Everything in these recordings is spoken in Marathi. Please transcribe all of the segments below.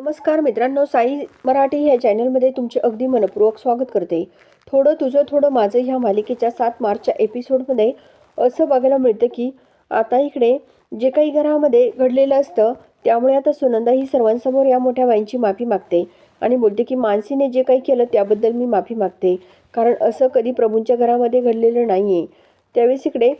नमस्कार मित्रांनो साई मराठी ह्या चॅनलमध्ये तुमचे अगदी मनपूर्वक स्वागत करते. थोडं तुझं थोडं माझं ह्या मालिकेच्या सात मार्चच्या एपिसोडमध्ये असं बघायला मिळतं की आता इकडे जे काही घरामध्ये घडलेलं असतं त्यामुळे आता सुनंदा ही सर्वांसमोर या मोठ्या बाईंची माफी मागते आणि बोलते की मानसीने जे काही केलं त्याबद्दल मी माफी मागते. कारण असं कधी प्रभूंच्या घरामध्ये घडलेलं नाही आहे त्यावेळेस इकडे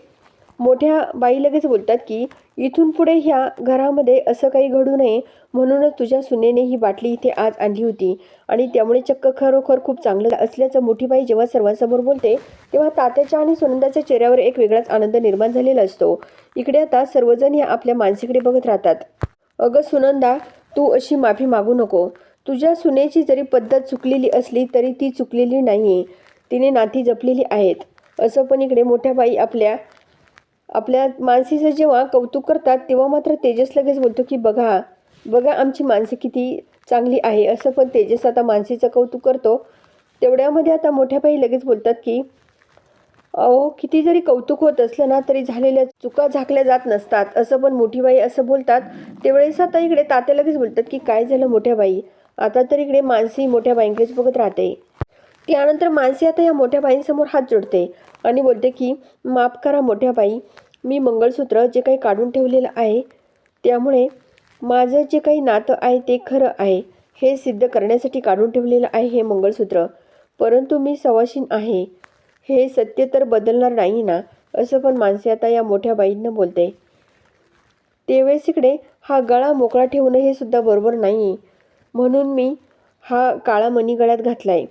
मोठ्या बाई लगेच बोलतात की इथून पुढे ह्या घरामध्ये असं काही घडू नये. म्हणूनच तुझ्या सुनेने ही बाटली इथे आज आणली होती. आणि त्यामुळे चक्क खरोखर खूप चांगलं असल्याचं मोठी बाई जेव्हा सर्वांसमोर बोलते तेव्हा तात्याच्या आणि सुनंदाच्या चेहऱ्यावर एक वेगळाच आनंद निर्माण झालेला असतो. इकडे आता सर्वजण या आपल्या मानसीकडे बघत राहतात. अगं सुनंदा तू अशी माफी मागू नको. तुझ्या सुनेची जरी पद्धत चुकलेली असली तरी ती चुकलेली नाही आहे तिने नाती जपलेली आहेत. असं पण इकडे मोठ्या बाई आपल्या आपल्या मानसीचं जेव्हा कौतुक करतात तेव्हा मात्र तेजस लगेच बोलतो की बघा बघा आमची माणसं किती चांगली आहे. असं पण तेजस आता मानसीचं कौतुक करतो. तेवढ्यामध्ये आता मोठ्या बाई लगेच बोलतात की अहो किती जरी कौतुक होत असलं ना तरी झालेल्या चुका झाकल्या जात नसतात. असं पण मोठी बाई असं बोलतात. तेवढेच आता इकडे तात्या लगेच बोलतात की काय झालं मोठ्या बाई? आता तर इकडे मानसी मोठ्या बाईंकडेच बघत राहते. त्यानंतर मानसी आता या मोठ्या बाईंसमोर हात जोडते आणि बोलते की माफ करा मोठ्या बाई. मी मंगळसूत्र जे काही काढून ठेवलेलं आहे त्यामुळे माझं जे काही नातं आहे ते खरं आहे. हे सिद्ध करण्यासाठी काढून ठेवलेलं आहे हे मंगळसूत्र. परंतु मी सवाशीन आहे. हे सत्य तर बदलणार नाही ना असं पण माणसे आता या मोठ्या बाईंना बोलते. त्यावेळेस इकडे हा गळा मोकळा ठेवणं हे सुद्धा बरोबर नाही. म्हणून मी हा काळा मणी गळ्यात घातला आहे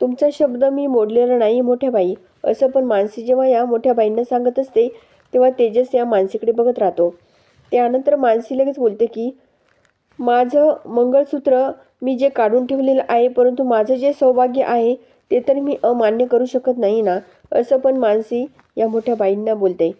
तुमचा शब्द मी मोडलेला नाही मोठ्या बाई असं पण मानसी जेव्हा या मोठ्या बाईंना सांगत असते तेव्हा तेजस या मानसीकडे बघत राहतो. त्यानंतर मानसी लगेच बोलते की माझं मंगळसूत्र मी जे काढून ठेवलेलं आहे परंतु माझं जे सौभाग्य आहे ते तर मी अमान्य करू शकत नाही ना? असं पण मानसी या मोठ्या बाईंना बोलते.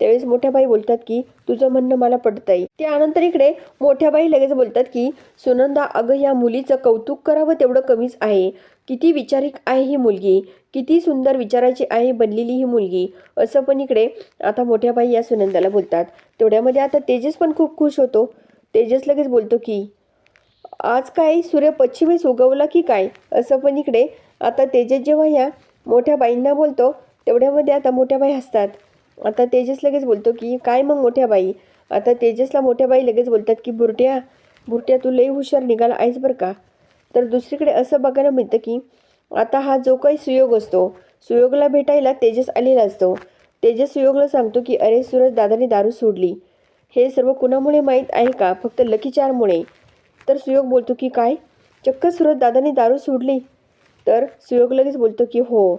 त्यावेळेस मोठ्या बाई बोलतात की तुझं म्हणणं मला पडतंय त्यानंतर इकडे मोठ्या बाई लगेच बोलतात की सुनंदा अगं या मुलीचं कौतुक करावं तेवढं कमीच आहे. किती विचारिक आहे ही मुलगी. किती सुंदर विचाराची आहे बनलेली ही मुलगी. असं पण इकडे आता मोठ्या बाई या सुनंदाला बोलतात. तेवढ्यामध्ये आता तेजस पण खूप खुश होतो. तेजस लगेच बोलतो की आज काय सूर्य पश्चिमेस उगवला की काय? असं पण इकडे आता तेजस जेव्हा या मोठ्या बाईंना बोलतो तेवढ्यामध्ये आता मोठ्या बाई हसतात. आता तेजस लगेच बोलतो की काय मग मोठ्या बाई? आता तेजसला मोठ्या बाई लगेच बोलतात की बुरट्या बुरट्या तू लई हुशार निघाला आहेस बरं का? तर दुसरीकडे असं बघायला मिळतं की आता हा जो काही सुयोग असतो सुयोगला भेटायला तेजस आलेला असतो. तेजस सुयोगला सांगतो की अरे सूरज दादाने दारू सोडली. हे सर्व कुणामुळे माहीत आहे का? फक्त लकी चारमुळे तर सुयोग बोलतो की काय? चक्क सूरज दादाने दारू सोडली? तर सुयोग लगेच बोलतो की हो.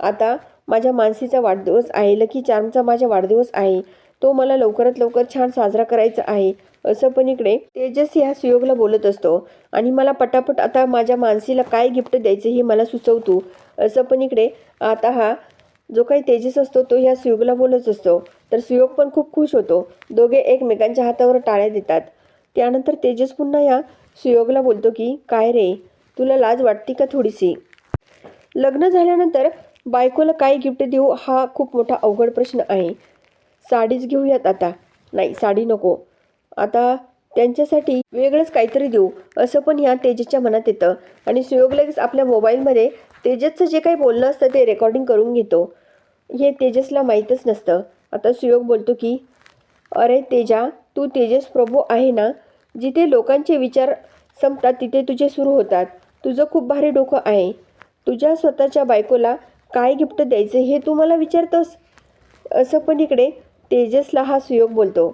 आता माझ्या मानसीचा वाढदिवस आहे. लकी चार्मचा माझा वाढदिवस आहे. तो मला लवकरात लवकर छान साजरा करायचा आहे. असं पण इकडे तेजस ह्या सुयोगला बोलत असतो. आणि मला पटापट आता माझ्या मानसीला काय गिफ्ट द्यायचं हे मला सुचवतो. असं पण इकडे आता हा जो काही तेजस असतो तो ह्या सुयोगला बोलत असतो. तर सुयोग पण खूप खुश होतो. दोघे एकमेकांच्या हातावर टाळ्या देतात. त्यानंतर तेजस पुन्हा या सुयोगला बोलतो की काय रे? तुला लाज वाटते का थोडीशी? लग्न झाल्यानंतर बायकोला काय गिफ्ट देऊ हा खूप मोठा अवघड प्रश्न आहे. साडीच घेऊयात आता. नाही साडी नको. आता त्यांच्यासाठी वेगळंच काहीतरी देऊ असं पण ह्या तेजसच्या मनात येतं. आणि सुयोग लगेच आपल्या मोबाईलमध्ये तेजसचं जे काही बोलणं असतं ते रेकॉर्डिंग करून घेतो. हे तेजसला माहीतच नसतं. आता सुयोग बोलतो की अरे तेजा तू तेजस प्रभू आहे ना? जिथे लोकांचे विचार संपतात तिथे तुझे सुरू होतात. तुझं खूप भारी डोकं आहे. तुझ्या स्वतःच्या बायकोला काय गिफ्ट द्यायचं हे तू मला विचारतोस? असं पण इकडे तेजसला हा सुयोग बोलतो.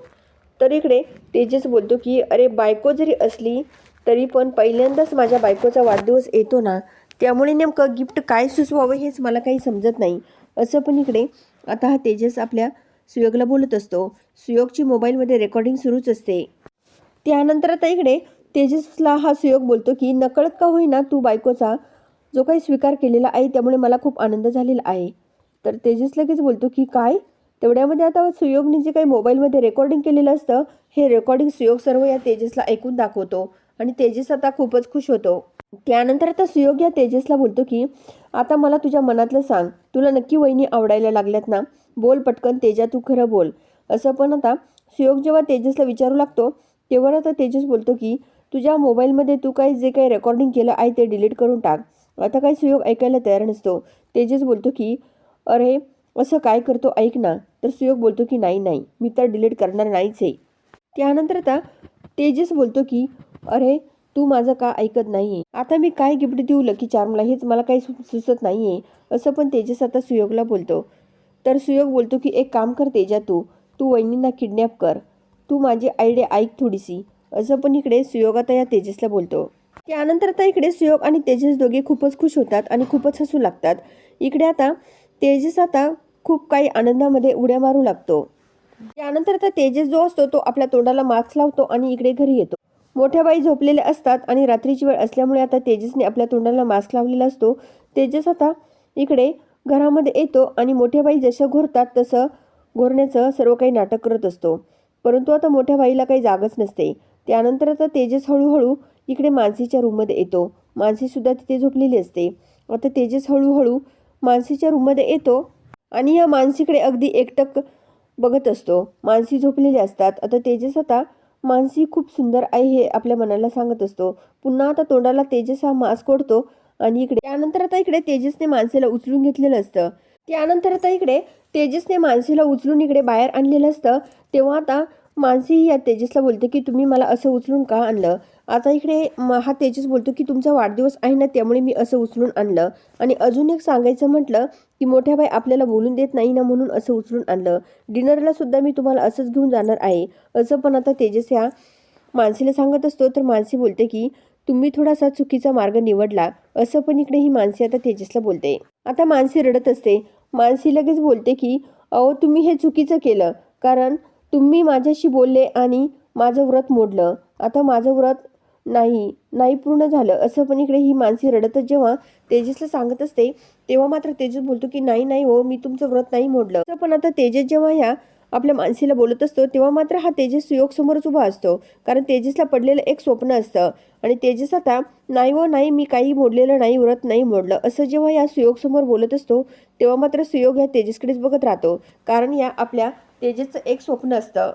तर इकडे तेजस बोलतो की अरे बायको जरी असली तरी पण पहिल्यांदाच माझ्या बायकोचा वाढदिवस येतो ना त्यामुळे नेमकं गिफ्ट काय सुचवावं हेच मला काही समजत नाही. असं पण इकडे आता हा तेजस आपल्या सुयोगला बोलत असतो. सुयोगची मोबाईलमध्ये रेकॉर्डिंग सुरूच असते. त्यानंतर आता इकडे तेजसला हा सुयोग बोलतो की नकळत का होईना तू बायकोचा जो काही स्वीकार केलेला आहे त्यामुळे मला खूप आनंद झालेला आहे. तर तेजस लगेच बोलतो की काय? तेवढ्यामध्ये आता सुयोगने जे काही मोबाईलमध्ये रेकॉर्डिंग केलेलं असतं हे रेकॉर्डिंग सुयोग सर्व या तेजसला ऐकून दाखवतो. आणि तेजस आता खूपच खुश होतो. त्यानंतर आता सुयोग या तेजसला बोलतो की आता मला तुझ्या मनातलं सांग. तुला नक्की वहिनी आवडायला लागल्यात ना? बोल पटकन तेजा तू खरं बोल. असं पण आता सुयोग जेव्हा तेजसला विचारू लागतो तेव्हा आता तेजस बोलतो की तुझ्या मोबाईलमध्ये तू काही जे काही रेकॉर्डिंग केलं आहे ते डिलीट करून टाक. आता काही सुयोग ऐकायला तयार नसतो. तेजस बोलतो की अरे असं काय करतो ऐक ना. तर सुयोग बोलतो की नाही नाही मी तर डिलीट करणार नाहीच आहे. त्यानंतर आता तेजस बोलतो की अरे तू माझं का ऐकत नाही आहे आता मी काय गिफ्ट देऊ लकी चार्मला हेच मला काही सु सुचत नाही आहे असं पण तेजस आता सुयोगला बोलतो. तर सुयोग बोलतो की एक काम कर तेजा तू. तू वहिनींना किडनॅप कर. तू माझी आयडिया ऐक थोडीशी. असं पण इकडे सुयोग आता या तेजसला बोलतो. त्यानंतर आता इकडे सुयोग आणि तेजस दोघे खूपच खुश होतात आणि खूपच हसू लागतात. इकडे आता तेजस आता खूप काही आनंदामध्ये उड्या मारू लागतो. त्यानंतर आता तेजस जो असतो तो आपल्या तोंडाला मास्क लावतो आणि इकडे घरी येतो. मोठ्या बाई झोपलेल्या असतात आणि रात्रीची वेळ असल्यामुळे आता तेजसने आपल्या तोंडाला मास्क लावलेला असतो. तेजस आता इकडे घरामध्ये येतो आणि मोठ्या बाई जसं घोरतात तसं घोरण्याचं सर्व काही नाटक करत असतो. परंतु आता मोठ्या बाईला काही जागच नसते. त्यानंतर आता तेजस हळूहळू इकडे मानसीच्या रूममध्ये येतो. मानसीसुद्धा तिथे झोपलेली असते. आता तेजस हळूहळू मानसीच्या रूममध्ये येतो आणि या मानसीकडे अगदी एकटक बघत असतो. मानसी झोपलेली असतात. आता तेजस आता मानसी खूप सुंदर आहे हे आपल्या मनाला सांगत असतो. पुन्हा आता तोंडाला तेजस हा मास्क ओढतो आणि इकडे त्यानंतर आता इकडे तेजसने माणसेला उचलून घेतलेलं असतं. त्यानंतर आता इकडे तेजसने मानसीला उचलून इकडे बाहेर आणलेलं असतं. तेव्हा आता मानसी या तेजसला बोलते की तुम्ही मला असं उचलून का आणलं? आता इकडे म- हा तेजस बोलतो की तुमचा वाढदिवस आहे ना त्यामुळे मी असं उचलून आणलं. आणि अजून एक सांगायचं म्हटलं की मोठ्या बाई आपल्याला बोलून देत नाही ना म्हणून असं उचलून आणलं. डिनरला सुद्धा मी तुम्हाला असंच घेऊन जाणार आहे. असं पण आता तेजस या मानसीला सांगत असतो. तर मानसी बोलते की तुम्ही थोडासा चुकीचा मार्ग निवडला. असं पण इकडे ही मानसी आता तेजसला बोलते. आता मानसी रडत असते. मानसी लगेच बोलते की अहो तुम्ही हे चुकीचं केलं. कारण तुम्ही माझ्याशी बोलले आणि माझं व्रत मोडलं. आता माझं व्रत नाही नाही पूर्ण झालं. असं पण इकडे ही मानसी रडतच जेव्हा तेजसला सांगत असते तेव्हा मात्र तेजस बोलतो की नाही नाही हो मी तुमचं व्रत नाही मोडलं. पण आता तेजस जेव्हा ह्या आपल्या मानसीला बोलत असतो तेव्हा मात्र हा तेजस सुयोगसमोरच उभा असतो. कारण तेजसला पडलेलं एक स्वप्न असतं. आणि तेजस आता नाही व नाही मी काही मोडलेलं नाही व्रत नाही मोडलं. असं जेव्हा या सुयोग समोर बोलत असतो तेव्हा मात्र सुयोग या तेजसकडेच बघत राहतो. कारण या आपल्या तेजसचं एक स्वप्न असतं.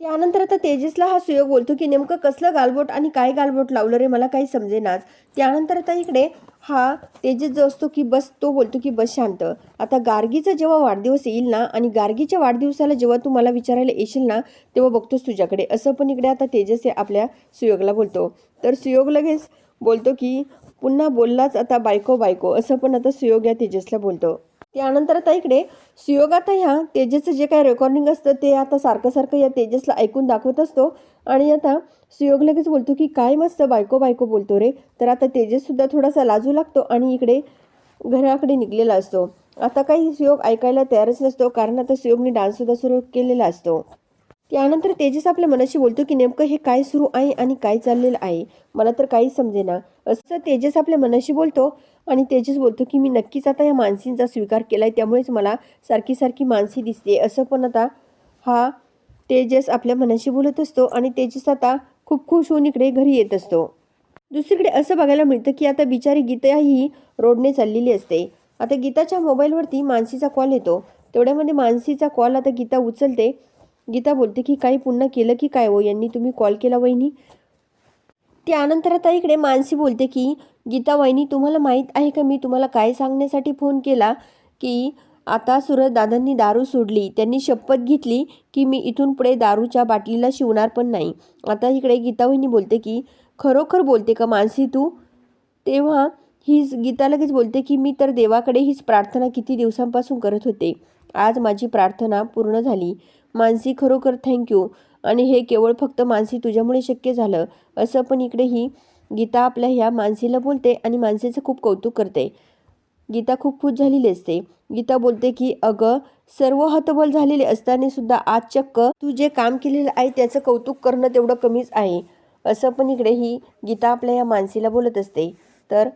त्यानंतर आता तेजसला हा सुयोग बोलतो की नेमकं कसलं गालबोट आणि काय गालबोट लावलं रे मला काही समजेनाच. त्यानंतर आता इकडे हा तेजस जो असतो की बस तो बोलतो की बस शांत. आता गार्गीचा जेव्हा वाढदिवस येईल ना आणि गार्गीच्या वाढदिवसाला जेव्हा तू मला विचारायला येशील ना तेव्हा बघतोस तुझ्याकडे. असं पण इकडे आता तेजस हे आपल्या सुयोगला बोलतो. तर सुयोग लगेच बोलतो की पुन्हा बोललाच आता बायको बायको. असं पण आता सुयोग या तेजसला बोलतो. त्यानंतर आता इकडे सुयोग आता ह्या तेजसचं जे काही रेकॉर्डिंग असतं ते आता सारखं सारखं या तेजसला ऐकून दाखवत असतो. आणि आता सुयोग लगेच बोलतो की काय मस्त बायको बायको बोलतो रे. तर आता तेजससुद्धा थोडासा लाजू लागतो आणि इकडे घराकडे निघलेला असतो. आता काही सुयोग ऐकायला तयारच नसतो कारण आता सुयोगने डान्ससुद्धा सुरू केलेला असतो. त्यानंतर तेजस आपल्या मनाशी बोलतो की नेमकं हे काय सुरू आहे आणि काय चाललेलं आहे? मला तर काहीच समजेना. असं तेजस आपल्या मनाशी बोलतो आणि तेजस बोलतो की मी नक्कीच आता या मानसींचा स्वीकार केला आहे त्यामुळेच मला सारखी सारखी मानसी दिसते असं पण आता हा तेजस आपल्या मनाशी बोलत असतो आणि तेजस आता खूप खुश होऊन इकडे घरी येत असतो. दुसरीकडे असं बघायला मिळतं की आता बिचारी गीता ही रोडने चाललेली असते. आता गीताच्या मोबाईलवरती मानसीचा कॉल येतो. तेवढ्यामध्ये मानसीचा कॉल आता गीता उचलते. गीता बोलते की काही पुन्हा केलं की काय हो? यांनी तुम्ही कॉल केला वहिनी. त्यानंतर आता इकडे मानसी बोलते की गीता वहिनी तुम्हाला माहीत आहे का? मी तुम्हाला काय सांगण्यासाठी फोन केला की आता सुरत दादांनी दारू सोडली. त्यांनी शपथ घेतली की मी इथून पुढे दारूच्या बाटलीला शिवणार पण नाही. आता इकडे गीता वहिनी बोलते की खरोखर बोलते का मानसी तू? तेव्हा हीच गीता लगेच बोलते की मी तर देवाकडे हीच प्रार्थना किती दिवसांपासून करत होते. आज माझी प्रार्थना पूर्ण झाली. मानसी खरोखर थँक्यू आणि हे केवळ फक्त मानसी तुझ्यामुळे शक्य झालं असं पण इकडे ही गीता आपल्या ह्या मानसीला बोलते आणि मानसीचं खूप कौतुक करते. गीता खूप खुश झालेली असते. गीता बोलते की अगं सर्व हतबल झालेले असताना सुद्धा आज चक्क तू जे काम केलेलं आहे त्याचं कौतुक करणं तेवढं कमीच आहे. असं पण इकडे ही गीता आपल्या या मानसीला बोलत असते. तर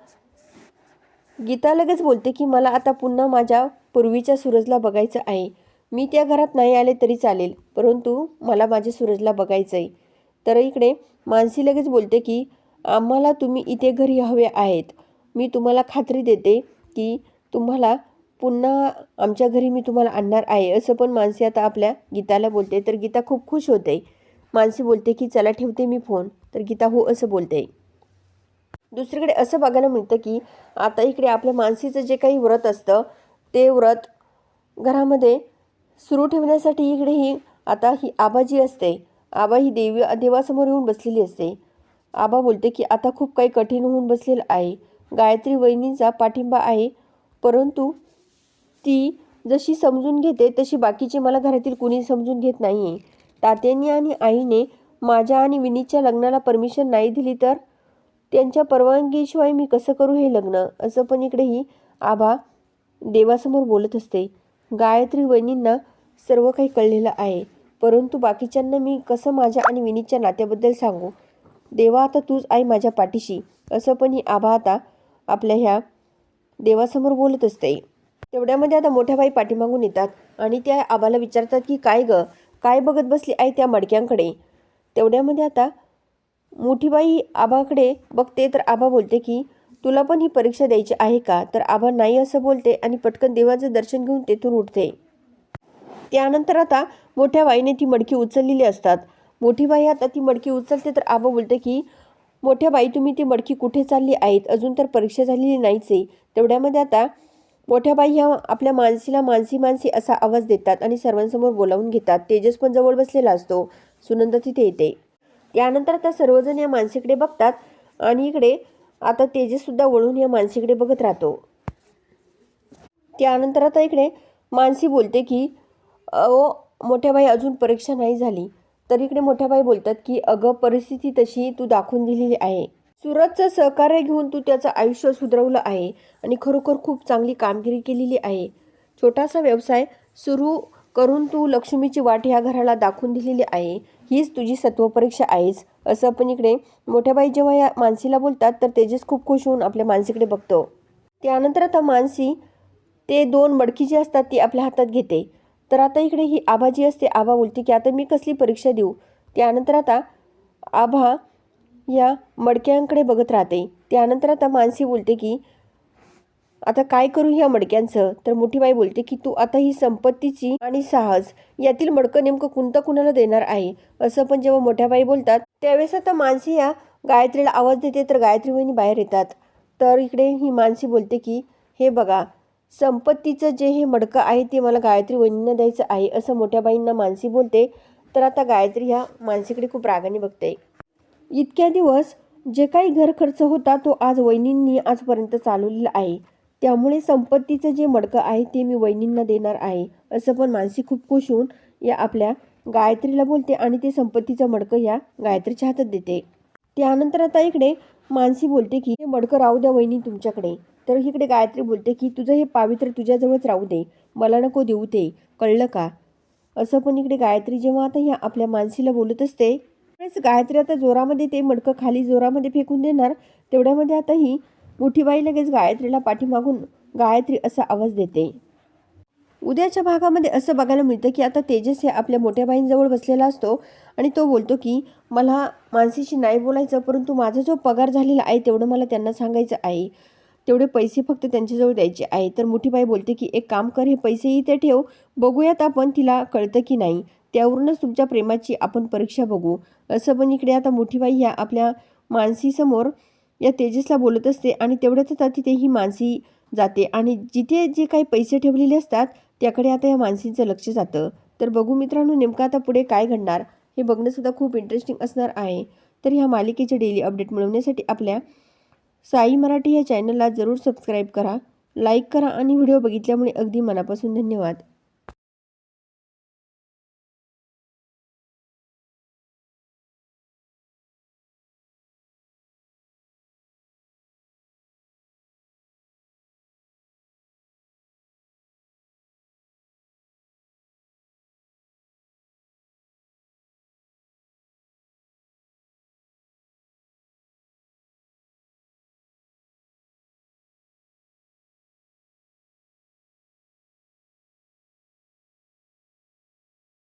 गीता लगेच बोलते की मला आता पुन्हा माझ्या पूर्वीच्या सूरजला बघायचं आहे. मी त्या घरात नाही आले तरी चालेल परंतु मला माझ्या सूरजला बघायचं आहे तर इकडे मानसी लगेच बोलते की आम्हाला तुम्ही इथे घरी हवे आहेत. मी तुम्हाला खात्री देते की तुम्हाला पुन्हा आमच्या घरी मी तुम्हाला आणणार आहे असं पण मानसी आता आपल्या गीताला बोलते. तर गीता खूप खुश होते. मानसी बोलते की चला ठेवते मी फोन. तर गीता हो असं बोलते. दुसरीकडे असं बघायला मिळतं की आता इकडे आपल्या मानसीचं जे काही व्रत असतं ते व्रत घरामध्ये सुरू ठेवण्यासाठी इकडे ही आता ही आबाजी असते. आबा ही देवी देवासमोर येऊन बसलेली असते. आबा बोलते की आता खूप काही कठीण होऊन बसलेलं आहे. गायत्री वहिनींचा पाठिंबा आहे. परंतु ती जशी समजून घेते तशी बाकीचे मला घरातील कुणी समजून घेत नाही आहे तात्यांनी आणि आईने माझ्या आणि विनीतच्या लग्नाला परमिशन नाही दिली तर? त्यांच्या परवानगीशिवाय मी कसं करू हे लग्न? असं पण इकडेही आबा देवासमोर बोलत असते. गायत्री वहिनींना सर्व काही कळलेलं आहे. परंतु बाकीच्यांना मी कसं माझ्या आणि विनीतच्या नात्याबद्दल सांगू? देवा आता तूच आई माझ्या पाठीशी. असं पण ही आभा आता आपल्या ह्या देवासमोर बोलत असते. तेवढ्यामध्ये आता मोठ्या बाई पाठीमागून येतात आणि त्या आबाला विचारतात की काय ग? काय बघत बसली आई त्या मडक्यांकडे? तेवढ्यामध्ये आता मोठी बाई आबाकडे बघते तर आबा बोलते की तुला पण ही परीक्षा द्यायची आहे का? तर आभा नाही असं बोलते आणि पटकन देवाचं दर्शन घेऊन तेथून उठते. त्यानंतर आता मोठ्या बाईने ती मडकी उचललेली असतात. मोठी बाई आता ती मडकी उचलते तर आबा बोलते की मोठ्या बाई तुम्ही ती मडकी कुठे चालली आहेत? अजून तर परीक्षा झालेली नाहीच आहे तेवढ्यामध्ये आता मोठ्या बाई ह्या आपल्या मानसीला मानसी मानसी असा आवाज देतात आणि सर्वांसमोर बोलावून घेतात. तेजस पण जवळ बसलेला असतो. सुनंदा तिथे येते. त्यानंतर आता सर्वजण या मानसीकडे बघतात आणि इकडे आता तेजससुद्धा वळून या मानसीकडे बघत राहतो. त्यानंतर आता इकडे मानसी बोलते की अहो मोठ्या बाई अजून परीक्षा नाही झाली. तर इकडे मोठ्या बाई बोलतात की अगं परिस्थिती तशी तू दाखवून दिलेली आहे. सुरतचं सहकार्य घेऊन तू त्याचं आयुष्य सुधरवलं आहे आणि खरोखर खूप चांगली कामगिरी केलेली आहे. छोटासा व्यवसाय सुरू करून तू लक्ष्मीची वाट ह्या घराला दाखवून दिलेली आहे. हीच तुझी सत्वपरीक्षा आहेच. असं आपण इकडे मोठ्या बाई जेव्हा या मानसीला बोलतात तर तेजस खूप खुश होऊन आपल्या मानसीकडे बघतो. त्यानंतर आता मानसी ते दोन मडकी जी असतात ती आपल्या हातात घेते. तर आता इकडे ही आभा जी असते. आभा बोलते की आता मी कसली परीक्षा देऊ? त्यानंतर आता आभा या मडक्यांकडे बघत राहते. त्यानंतर आता मानसी बोलते की आता काय करू ह्या मडक्यांचं? तर मोठी बाई बोलते की तू आता ही संपत्तीची आणि साहस यातील मडकं नेमकं कोणतं कुणाला देणार आहे? असं पण जेव्हा मोठ्या बाई बोलतात त्यावेळेस आता मानसी या गायत्रीला आवाज देते तर गायत्री वहिनी बाहेर येतात. तर इकडे ही मानसी बोलते की हे बघा संपत्तीचं जे हे मडकं आहे ते मला गायत्री वहिनींना द्यायचं आहे असं मोठ्या बाईंना मानसी बोलते. तर आता गायत्री ह्या मानसीकडे खूप रागाने बघते. इतक्या दिवस जे काही घर खर्च होता तो आज वहिनींनी आजपर्यंत चालवलेला आहे. त्यामुळे संपत्तीचं जे मडकं आहे ते मी वहिनींना देणार आहे. असं पण मानसी खूप खुश होऊन या आपल्या गायत्रीला बोलते आणि ते संपत्तीचं मडकं या गायत्रीच्या हातात देते. त्यानंतर आता इकडे मानसी बोलते की हे मडकं राहू द्या वहिनी तुमच्याकडे. तर इकडे गायत्री बोलते की तुझं हे पावित्र तुझ्याजवळच राहू दे. मला नको देऊ ते. कळलं का? असं पण इकडे गायत्री जेव्हा आता ह्या आपल्या मानसीला बोलत असते गायत्री आता जोरामध्ये ते मडकं खाली जोरामध्ये फेकून देणार. तेवढ्यामध्ये आता ही मुठीबाई लगेच गायत्रीला पाठीमागून गायत्री असा आवाज देते. उद्याच्या भागामध्ये असं बघायला मिळतं की आता तेजस हे आपल्या मोठ्या बाईंजवळ बसलेला असतो आणि तो बोलतो की मला माणसीशी नाही बोलायचं परंतु माझा जो पगार झालेला आहे तेवढं मला त्यांना सांगायचं आहे. तेवढे पैसे फक्त त्यांच्याजवळ द्यायचे आहे. तर मुठीबाई बोलते की एक काम कर हे पैसेही ते ठेव. बघूयात आपण तिला कळतं की नाही. त्यावरूनच तुमच्या प्रेमाची आपण परीक्षा बघू. असं पण इकडे आता मुठीबाई ह्या आपल्या मानसीसमोर या तेजसला बोलत असते आणि तेवढ्यात आता तिथे ही मानसी जाते. आणि जिथे जे काही पैसे ठेवलेले असतात त्याकडे आता या मानसीचं लक्ष जातं. तर बघू मित्रांनो नेमकं आता पुढे काय घडणार हे बघणंसुद्धा खूप इंटरेस्टिंग असणार आहे. तर ह्या मालिकेचे डेली अपडेट मिळवण्यासाठी आपल्या साई मराठी या चॅनलला जरूर सबस्क्राईब करा लाईक करा आणि व्हिडिओ बघितल्यामुळे अगदी मनापासून धन्यवाद.